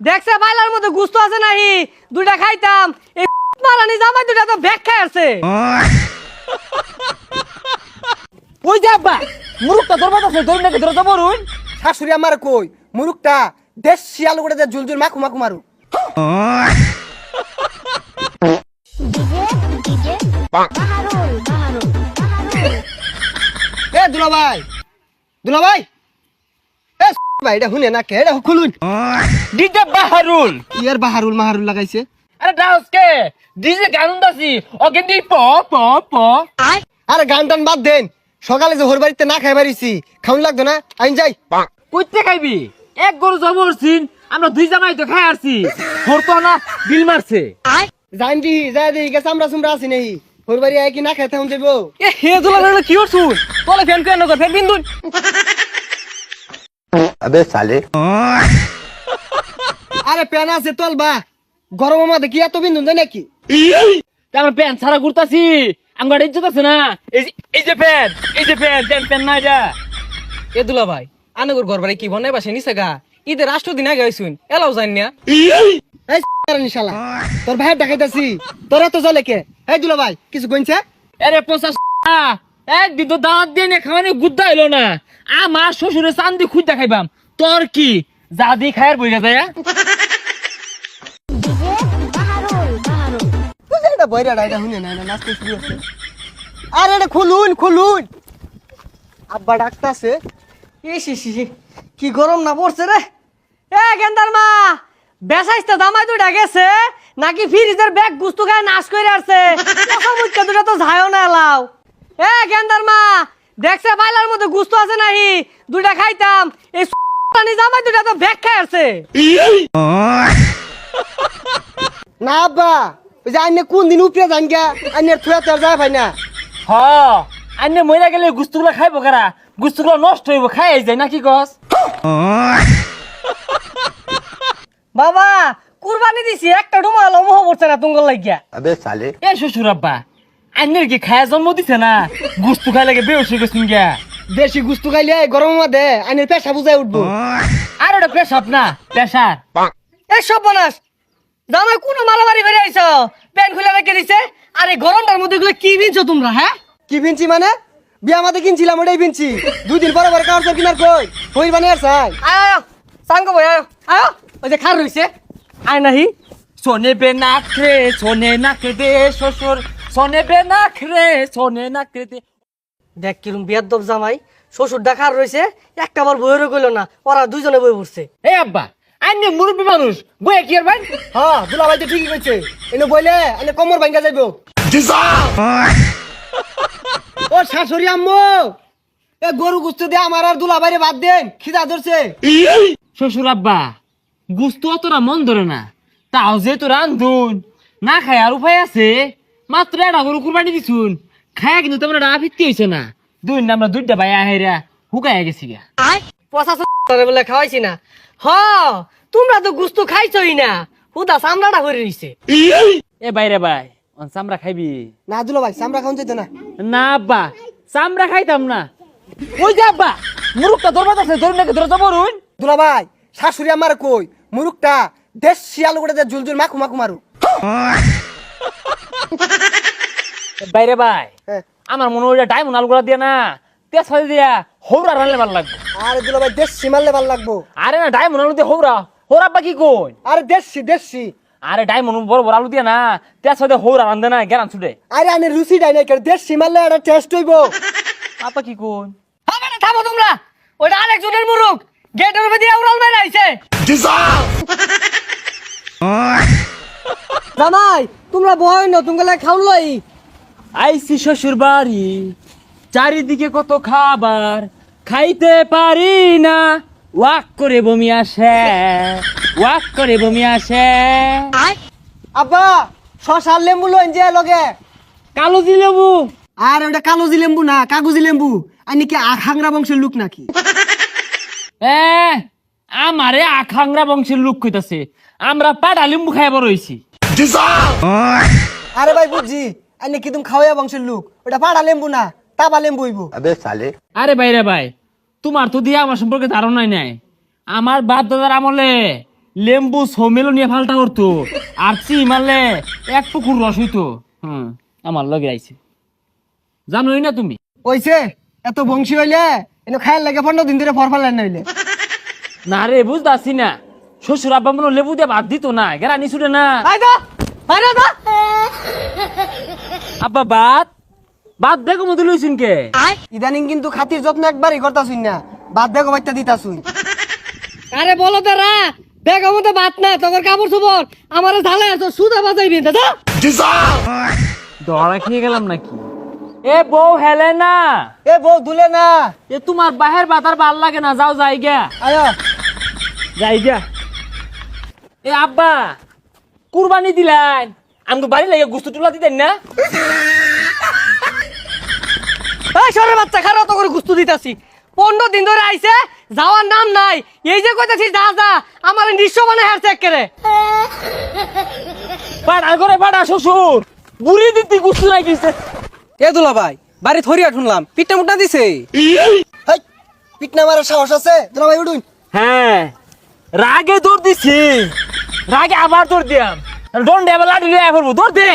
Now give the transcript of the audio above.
দেখছে বাইলার মধ্যে গুস্ত আছে নাহি? দুইটা খাইতাম। এই মারানি জামাই দুইটা তো ব্যাগ খাই আছে ওই যে আব্বা মুরুকটা আছে ধরুন নাকি ধরে যাব রুন শাশুড়ি আমার কই মুরুকটা দেশ শিয়াল করে জুল জুল মাখু মাখু মারু এ দুলা ভাই দুলা ভাই এ ভাই এটা শুনে না কে? এটা খুলুন। ডিজে বাহারুল। ইয়ার বাহারুল মাহারুল লাগাইছে? আরে ডাউস কে? ডিজে গান দাসি ও কিন্তু প প প আরে গান টান বাদ দেন। সকালে যে হোর বাড়িতে না খাই বাড়িছি খাউন লাগতো না? আইন যাই। কইতে খাইবি? এক গরু জবরছিন আমরা দুই জামাই তো খাই আসছি হোর তো না বিল মারছে। জান দি যায় দি গেছে আমরা সুমরা আছি নেই। হোর বাড়ি আয় কি না খাইতে হম যাব এ হে জোলা না কি হছু তোলে ফ্যান কেন কর ফ্যান বিন্দু আবে সালে। আরে প্যান আছে তল বা। গরম আমাদের কি এত বিন্দুন দেয় নাকি? আমার প্যান্ট ছাড়া ঘুরতাছি। আমার ইজ্জত আছে না? এই যে- যে প্যান্ট এই যে প্যান্ট প্যান্ট প্যান্ট না এটা এ দুলা ভাই আনগর ঘর বাড়ি কি বনে বাসে নিছে গা? ঈদের রাষ্ট্র দিন আগে হইছুন এলাও জান না। এই শালা তোর ভাইয়ের দেখাইতাছি। তোরা তো চলে কে? এই দুলা ভাই কিছু কইছে আরে পঁচাশ একদিন তো দাঁত দিয়ে নে খাওয়ানি গুদ্দা এলো না। আমার শ্বশুরে চান্দি খুঁজ দেখাইবাম। তোর কি? যা দি খায়ের বইরা যায় এটা বইরা এটা শুনে না নাচতে শুরু আরে এটা খুলুন খুলুন। আব্বা ডাকতাছে। ইসি কি গরম না পড়ছে রে। এ গেন্দার মা বেসাইতে দামাই দুইটা গেছে নাকি ফ্রিজের ব্যাগ গুস্তু গায়ে নাশ করে আসছে দুটা তো ঝায়ও না এ গেন্দার মা দেখছে বাইলার মধ্যে গুস্ত আছে নাহি দুইটা খাইতাম। এই জামাই দুটা তো ব্যাগ খাই আছে না আব্বা ওই যে আইনে কোন দিন উপরে যান আইনে থুয়া তোর যায় ভাই না। আইনে মইরা গেলে গুস্তুগুলা খাইব কারা? গুস্তুগুলা নষ্ট হইব খাই যায় না কি গছ বাবা কুরবানি দিছি একটা রুমাল অমহ না তুঙ্গল লাগিয়া। আবে সালে। এ শ্বশুর আব্বা আইনের কি খায়া জন্ম দিছে না? গুস্তু খাই লাগে বেউসি গেছিন গা? দেশি গুস্তু খাইলে গরম দে আইনের পেশা বুঝাই উঠবো। আর ওটা পেশাব না পেশার। এসব বনাস জামাই কোনো মারামারি করে আইছ? প্যান খুলে রেখে দিছে। আরে গরমটার মধ্যে এগুলো কি বিনছো তোমরা হ্যাঁ? কি ভিনছি মানে? বিয়া মাতে কিনছিলাম ওটাই ভিনছি দুই দিন পরে পরে কাগজ কিনার কই? হই মানে আর চাই। আয় আয় সাঙ্গ বই আয় আয়। ওই যে খার রইছে। আয় নাহি। সোনে বে নাকরে সোনে নাকে দে শ্বশুর। সোনে বে নাকরে সোনে নাকে দে। দেখ কিরম বিয়ার দব জামাই। শ্বশুর ডাকার রইছে। একটা বার বইরে কইল না ওরা দুইজনে বই পড়ছে। এই আব্বা আন্নে মুরব্বী মানুষ। বয়ে কি আর ভাই? হ্যাঁ দুলা ভাই তো ঠিকই কইছে। এনে বইলে এনে কমর ভাঙ্গা যাইবো। ও শাশুড়ি আম্মু এ গরু গুস্ত দিয়ে আমার আর দুলা বাইরে বাদ দেন খিদা ধরছে। শ্বশুর আব্বা গুস্তু অতটা মন ধরে না। তাও যে তো রান্ধুন না খায় আর উপায় আছে? মাত্র একটা গরু কুরবানি দিছুন। খায়া কিন্তু তেমন একটা আফিত্তি হয়েছে না। দুই না আমরা দুইটা ভাই আহেরা হুকাইয়া গেছি গা। পচা চরে বলে খাওয়াইছি না। হ তোমরা তো গুস্তু খাইছই না। হুদা চামড়াটা করে রইছে এ বাইরে ভাই চামড়া খাইবি? না দুলা ভাই সামরা খাওন যেত না। না আব্বা চামড়া খাইতাম না। ওই যে আব্বা? মুরুখটা ধরবা আছে ধরুন নাকি ধরে যাব দুলা ভাই শাশুড়ি আমার কই? মুরুকটা দেশ শিয়াল করে জুল জুল মাখু মাখু মারু বাইরে ভাই হ্যাঁ। আমার মনে হয় ডায়মন্ড আলগুলা দিয়ে না। তেজ দিয়া হৌরা রানলে ভালো লাগবে। আরে দুলা ভাই দেশ মারলে ভালো লাগবো। আরে না ডায়মন্ড আলু দিয়ে হৌরা। হৌরা আব্বা কি কই? আরে দেশি দেশি। আরে ডায়মন্ড বড় বড় আলু দিয়ে না তেজ দিয়ে হৌরা রান্ধে না গেরান ছুটে। আরে আনে রুচি ডাই নাই দেশি মারলে একটা টেস্ট হইব? আপা কি কই? হবে না থামো তোমরা। ওইটা আরেকজনের মুরুখ। গেটের উপরে দিয়ে উড়াল মেরে আইছে। জামাই তোমরা বয় না তোমরা খাউন লই। আইসি শ্বশুর বাড়ি চারিদিকে কত খাবার খাইতে পারি না। ওয়াক করে বমি আসে। ওয়াক করে বমি আসে। আব্বা শশার লেম্বু লইন যে লগে। কালো দিলেবু আর ওটা কালোজি লেম্বু না কাগজি লেম্বু। আনি কি আখাংরা বংশের লোক নাকি? এ আমারে আখাংরা বংশের লোক কইতাছে। আমরা পাটা লিম্বু খাইব রইছি আরে ভাই বুঝছি আনি কি তুমি খাওয়া বংশের লোক। ওটা পাড়া লেম্বু না তা বালেম বইবো। আবে সালে। আরে বাইরে ভাই তোমার তো দিয়ে আমার সম্পর্কে ধারণাই নাই। আমার বাপ দাদার আমলে লেম্বু সমেলো নিয়ে ফালটা করতো আর চি মারলে এক পুকুর রস হইতো। হুম আমার লগে আইছে। জানোই না তুমি? ওইছে এত বংশী হইলে এনে খায়াল লাগে পনেরো দিন ধরে ফর ফালান হইলে। না রে বুঝতাছি না। শ্বশুর আব্বা মনে লেবু দিয়ে ভাত দিত না গেরা নিছুটে না। আব্বা ভাত? ভাত দেখো মতো লইছুন কে ইদানিং কিন্তু খাতির যত্ন একবারই করতাছুন না। বাদ দেখো বাচ্চা দিতাছুন। আরে বলো তারা ব্যাগ মধ্যে বাদ না তোর কাপড় চোপড় আমার ঝালে আর তোর সুদা বাজাইবি দাদা। ধরা খেয়ে গেলাম নাকি? এ বউ হেলে না। এ বউ দুলে না। এ তোমার বাহের বাতার ভালো লাগে না যাও যাই গা আয়। যাই গা এ আব্বা কুরবানি দিলেন। আমি তো বাড়ি লাগে গুস্তু টুলা দিতেন না? এই সরের বাচ্চা খারাপ তো করে গুস্তু দিতাছি। পনেরো দিন ধরে আইছে যাওয়ার নাম নাই। এই যে কইতাছি যা যা আমার নিঃস্ব মানে হারছে একেরে পাড়া করে পাড়া শ্বশুর। বুড়ি দিতি গুস্তু নাই দিছে। এ দুলা ভাই বাড়ি থরিয়া শুনলাম পিঠটা মুটা দিছে? হাই পিটনা মারার সাহস আছে? দুলা ভাই উঠুন। হ্যাঁ রাগে দৌড় দিছি। রাগে আবার দৌড় দিয়াম। দৌড় দে আবার লাঠি দৌড় দে।